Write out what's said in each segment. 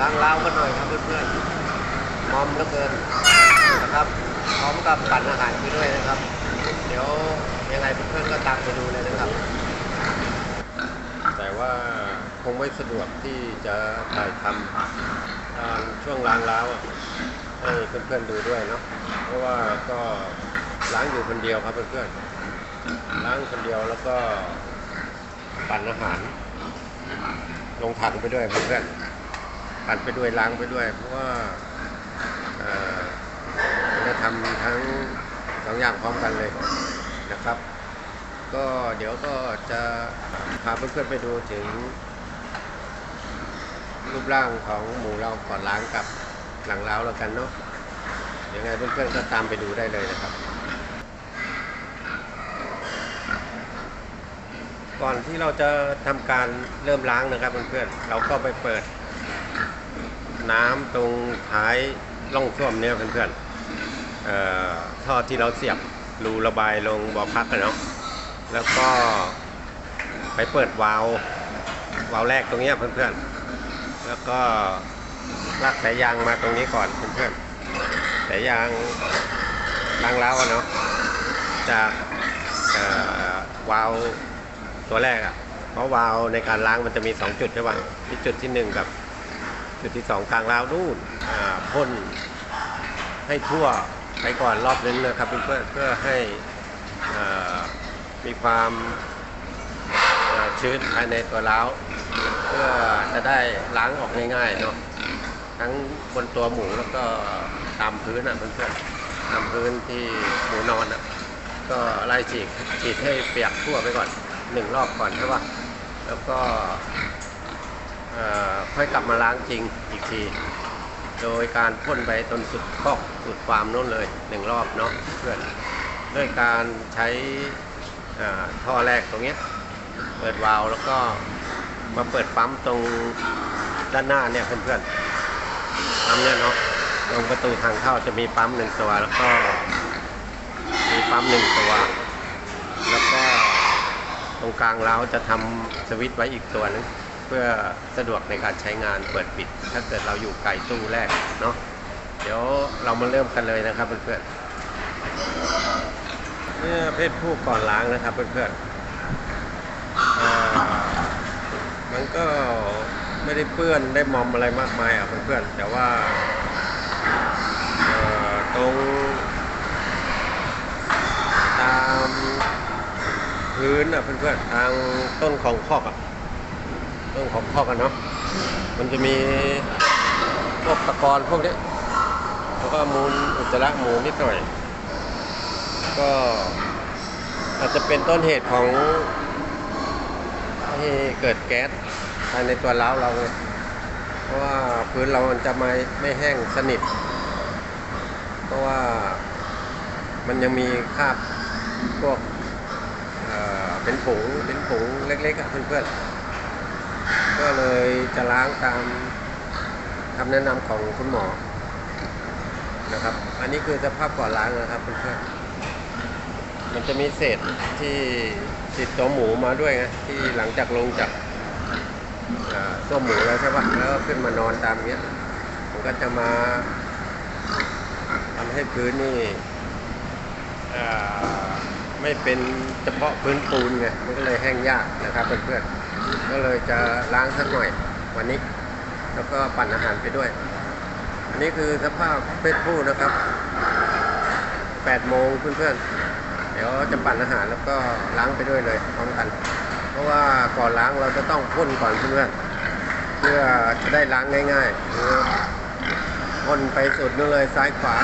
ล้างล้าวกันหน่อยครับเพื่อนๆมอมเหลือเกินนะครับ พร้อมกับปั่นอาหารไปด้วยนะครับ เดี๋ยวยังไงเพื่อนๆก็ตามไปดูเลยนะครับ แต่ว่าคงไม่สะดวกที่จะถ่ายทำตอนช่วงล้างล้าวให้เพื่อนๆดูด้วยเนาะ เพราะว่าก็ล้างอยู่คนเดียวครับเพื่อนๆ ล้างคนเดียวแล้วก็ปั่นอาหาร ลงถังไปด้วยเพื่อนๆ ปั่นไปด้วยล้างไปด้วย เพราะว่าเอ่อจะทำทั้งสองอย่างพร้อมกันเลยนะครับ ก็เดี๋ยวก็จะพาเพื่อนๆไปดูถึง รูปร่างของหมูเราก่อนล้างกับหลังล้าวแล้วกันเนาะเดี๋ยวไงเพื่อนๆก็ตามไปดูได้เลยนะครับ ก่อนที่เราจะทำการเริ่มล้างนะครับเพื่อนๆเราก็ไปเปิด น้ำตรงท้ายร่องส้วมเนี่ยเพื่อนๆเอ่อท่อที่เราเสียบรูระบายลงบ่อพักกันเนาะแล้วก็ไปเปิดวาล์ววาล์วแรกตรงเนี้ยเพื่อนๆ แล้วก็ลากสายยางมาตรงนี้ก่อนเพื่อนๆสายยางล้างแล้วเนาะจากวาล์วตัวแรกอะเพราะวาล์วในการล้างมันจะมี 2 จุดใช่ป่ะที่จุดที่ 1 กับ จุดที่2กลางล้าวนู่นพ่นให้ทั่วไปก่อนรอบนึงนะครับเพื่อเพื่อให้เอ่อมีความชื้นภายในตัวล้าวเพื่อจะได้ล้างออกง่ายๆเนาะทั้งบนตัวหมูแล้วก็ตามพื้นอะเพื่อนๆตามพื้นที่หมูนอนอะก็ไล่ฉีดฉีดให้เปียกทั่วไปก่อนหนึ่งรอบก่อนใช่ป่ะแล้วก็ ค่อยกลับมาล้างจริงอีกที โดยการพ่นไปจนสุดคอกสุดฟาร์มนู้นเลยหนึ่งรอบเนาะเพื่อนด้วยการใช้ท่อแรกตรงนี้เปิดวาล์วแล้วก็มาเปิดปั๊มตรงด้านหน้าเนี่ยเพื่อนๆปั๊มเนี่ยเนาะตรงประตูทางเข้าจะมีปั๊มหนึ่งตัวแล้วก็มีปั๊มหนึ่งตัว แล้วก็ตรงกลางเราจะทำสวิตช์ไว้อีกตัวนึง พื่อสะดวกในการใช้งานเปิดปิด ถ้าเกิดเราอยู่ไกลตู้แรกเนาะเดี๋ยวเรามาเริ่มกันเลยนะครับเพื่อนๆเนี่ยเพศผู้ก่อนล้างนะครับเพื่อนๆอ่ามันก็ไม่ได้เปื้อนได้มอมอะไรมากมายอะเพื่อนๆแต่ว่าเอ่อตรงตามพื้นอะเพื่อนๆทางต้นของคอกอะ ต้นของคอกันเนาะมันจะมีพวกตะกอนพวกนี้แล้วก็มูลอุจจาระหมูนิดหน่อย ก็อาจจะเป็นต้นเหตุของที่เกิดแก๊สภายในตัวเล้าเราไงเพราะว่าพื้นเรามันจะไม่ไม่แห้งสนิท เพราะว่ามันยังมีคราบพวกเป็นผงเป็นผงเล็กๆอะเพื่อนๆ ก็เลยจะล้างตามคำแนะนำของคุณหมอนะครับ อันนี้คือสภาพก่อนล้างนะครับเพื่อนๆมันจะมีเศษที่ติดตัวหมูมาด้วยไงที่หลังจากลงจากตัวหมูแล้วใช่ปะแล้วก็ขึ้นมานอนตามเงี้ยมันก็จะมาทำให้พื้นนี่ไม่เป็นเฉพาะพื้นปูนไงมันก็เลยแห้งยากนะครับเพื่อนๆ ก็เลยจะล้างสักหน่อยวันนี้ แล้วก็ปั่นอาหารไปด้วย อันนี้คือสภาพเพศผู้นะครับ8โมงเพื่อนๆ เดี๋ยวจะปั่นอาหารแล้วก็ล้างไปด้วยเลยพร้อมกัน เพราะว่าก่อนล้างเราจะต้องพ่นก่อนเพื่อนๆเพื่อจะได้ล้างง่ายๆพ่นไปสุดนู่นเลยซ้ายขวา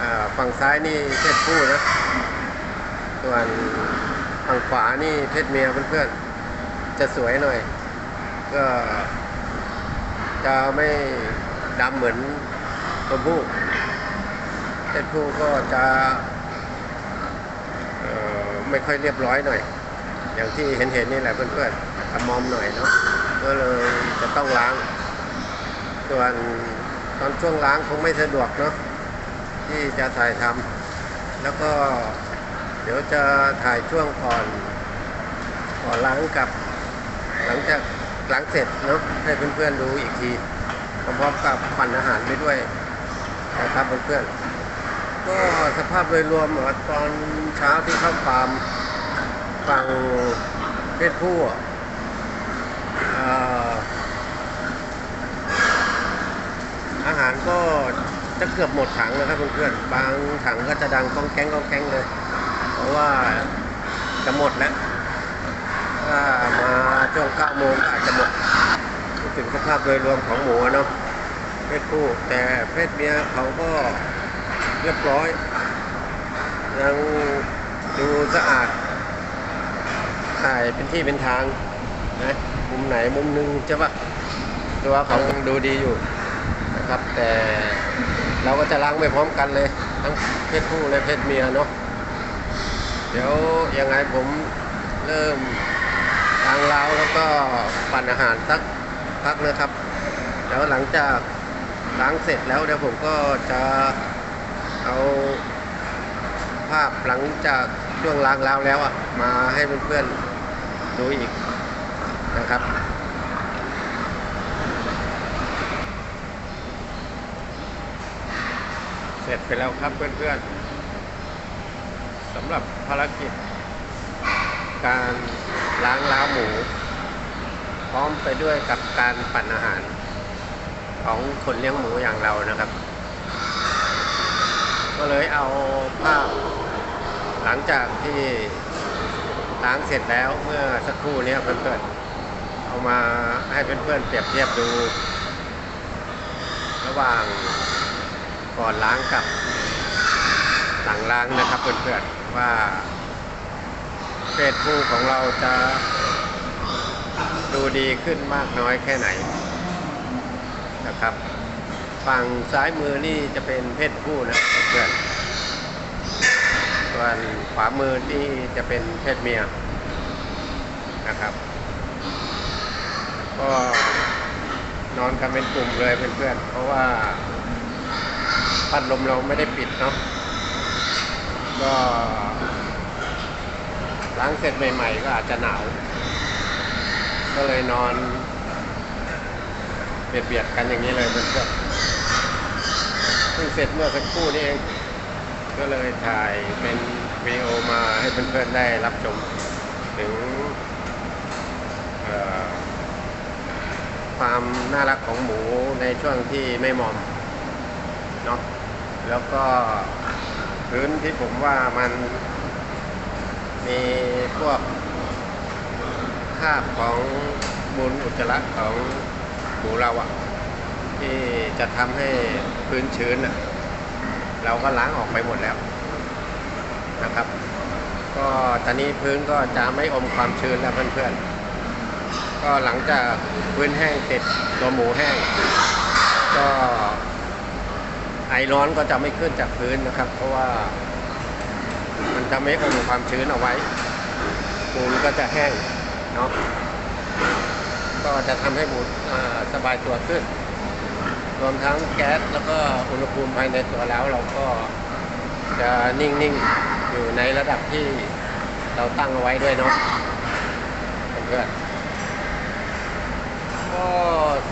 อ่าฝั่งซ้ายนี่เพศผู้นะ ส่วนฝั่งขวานี่เพศเมียเพื่อนๆ จะสวยหน่อย ก็จะไม่ดำเหมือนตัวผู้เพศผู้ก็จะไม่ค่อยเรียบร้อยหน่อย อย่างที่เห็นๆนี่แหละเพื่อนๆทำมอมหน่อยเนาะก็เลยจะต้องล้าง ส่วนตอนช่วงล้างคงไม่สะดวกเนาะที่จะถ่ายทำแล้วก็เดี๋ยวจะถ่ายช่วงก่อนก่อนล้างกับ หลังจากล้างเสร็จเนาะให้เพื่อนๆดูอีกทีพร้อมๆกับปั่นอาหารไปด้วยนะครับเพื่อนๆก็สภาพโดยรวมตอนเช้าที่เข้าฟาร์มฝั่งเพศผู้อาหารก็จะเกือบหมดถังแล้วครับเพื่อนๆบางถังก็จะดังก้องแก๊งก้องแก๊งเลย เพราะว่าจะหมดแล้ว ถ้ามาช่วง9โมงอาจจะหมดถึงสภาพโดยรวมของหมูเนาะเพศผู้แต่เพศเมียเขาก็เรียบร้อย ยังดูสะอาดถ่ายเป็นที่เป็นทางนะมุมไหนมุมหนึงจะว่าตัวเขาดูดีอยู่นะครับ แต่เราก็จะล้างไปพร้อมกันเลย ทั้งเพศผู้และเพศเมียเนาะเดี๋ยวยังไงผมเริ่มางเราแล้วก็ปั่นอาหารสักพักนะครับ แล้วหลังจากล้างเสร็จแล้วเดี๋ยวผมก็จะเอาภาพหลังจากช่วงล้างแล้วแล้วอะมาให้เพื่อนๆดูอีกนะครับ เสร็จไปแล้วครับเพื่อนๆสำหรับภารกิจ การล้างล้าวหมู พร้อมไปด้วยกับการปั่นอาหาร ของคนเลี้ยงหมูอย่างเรานะครับ ก็เลยเอาภาพหลังจากที่ล้างเสร็จแล้วเมื่อสักครู่นี้เพื่อนๆเอามาให้เพื่อนๆเปรียบเทียบดู ระหว่างก่อนล้างกับหลังล้างนะครับเพื่อนๆว่า เพศผู้ของเราจะดูดีขึ้นมากน้อยแค่ไหนนะครับฝั่งซ้ายมือนี่จะเป็นเพศผู้นะเพื่อนส่วนขวามือนี่จะเป็นเพศเมียนะครับ ก็นอนกันเป็นกลุ่มเลยเพื่อนๆเพราะว่าพัดลมเราไม่ได้ปิดเนาะก็ ล้างเสร็จใหม่ ๆ ก็อาจจะหนาว ก็เลยนอนเบียดๆกันอย่างนี้เลยเพื่อนๆเพิ่งเสร็จเมื่อสักครู่นี้เอง ก็เลยถ่ายเป็นวิดีโอมาให้เพื่อนๆได้รับชมถึงความน่ารักของหมูในช่วงที่ไม่มอมเนาะแล้วก็พื้นที่ผมว่ามัน มีพวกคาบของมูลอุจจาระของหมูเราอะที่จะทำให้พื้นชื้นอะเราก็ล้างออกไปหมดแล้วนะครับ ก็ตอนนี้พื้นก็จะไม่อมความชื้นแล้วเพื่อนๆ ก็หลังจากพื้นแห้งเสร็จตัวหมูแห้ง ก็ไอร้อนก็จะไม่ขึ้นจากพื้นนะครับ เพราะว่า จะไม่อมความชื้นเอาไว้ปูนก็จะแห้งเนาะก็จะทำให้หมูอ่าสบายตัวขึ้น รวมทั้งแก๊สแล้วก็อุณหภูมิภายในตัวแล้วเราก็จะนิ่งๆอยู่ในระดับที่เราตั้งเอาไว้ด้วยเนาะเพื่อนก็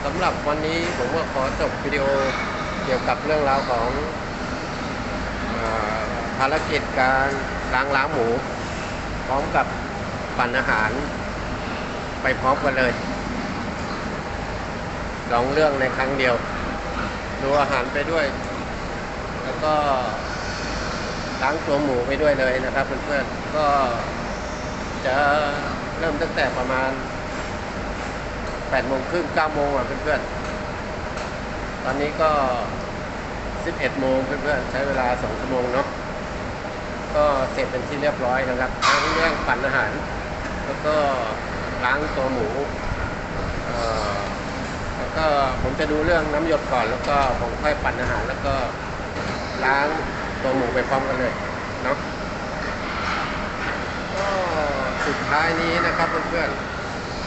สำหรับวันนี้ผมก็ขอจบวิดีโอเกี่ยวกับเรื่องราวของภารกิจการ ล้างล้างหมู พร้อมกับปั่นอาหาร ไปพร้อมกันเลยสองเรื่องในครั้งเดียว ดูอาหารไปด้วย แล้วก็ล้างตัวหมูไปด้วยเลยนะครับเพื่อนๆก็จะเริ่มตั้งแต่ประมาณ8โมงครึ่ง9โมงอะเพื่อนๆ ตอนนี้ก็11โมงเพื่อนๆ ใช้เวลา2ชั่วโมงเนาะ ก็เสร็จเป็นที่เรียบร้อยนะครับทั้งเรื่องปั่นอาหาร แล้วก็ล้างตัวหมูแล้วก็ผมจะดูเรื่องน้ำหยดก่อน แล้วก็ผมค่อยปั่นอาหาร แล้วก็ล้างตัวหมูไปพร้อมกันเลยเนาะก็สุดท้ายนี้นะครับเพื่อน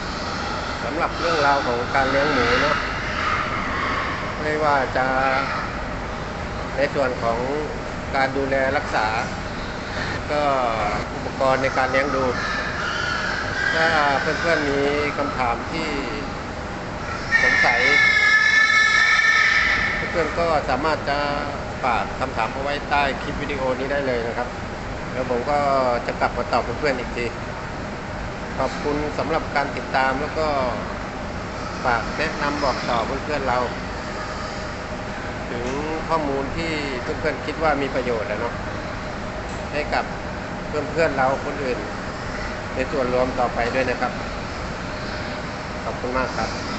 ๆสำหรับเรื่องราวของการเลี้ยงหมูเนาะไม่ว่าจะในส่วนของการดูแลรักษา ก็อุปกรณ์ในการเลี้ยงดู ถ้าเพื่อนๆมีคำถามที่สงสัย เพื่อนๆก็สามารถจะฝากคำถามเอาไว้ใต้คลิปวิดีโอนี้ได้เลยนะครับ แล้วผมก็จะกลับมาตอบเพื่อนๆอีกที ขอบคุณสำหรับการติดตามแล้วก็ฝากแนะนำบอกต่อเพื่อนๆเรา ถึงข้อมูลที่เพื่อนๆคิดว่ามีประโยชน์นะเนาะ ให้กับเพื่อนๆเราคนอื่น ในส่วนรวมต่อไปด้วยนะครับ ขอบคุณมากครับ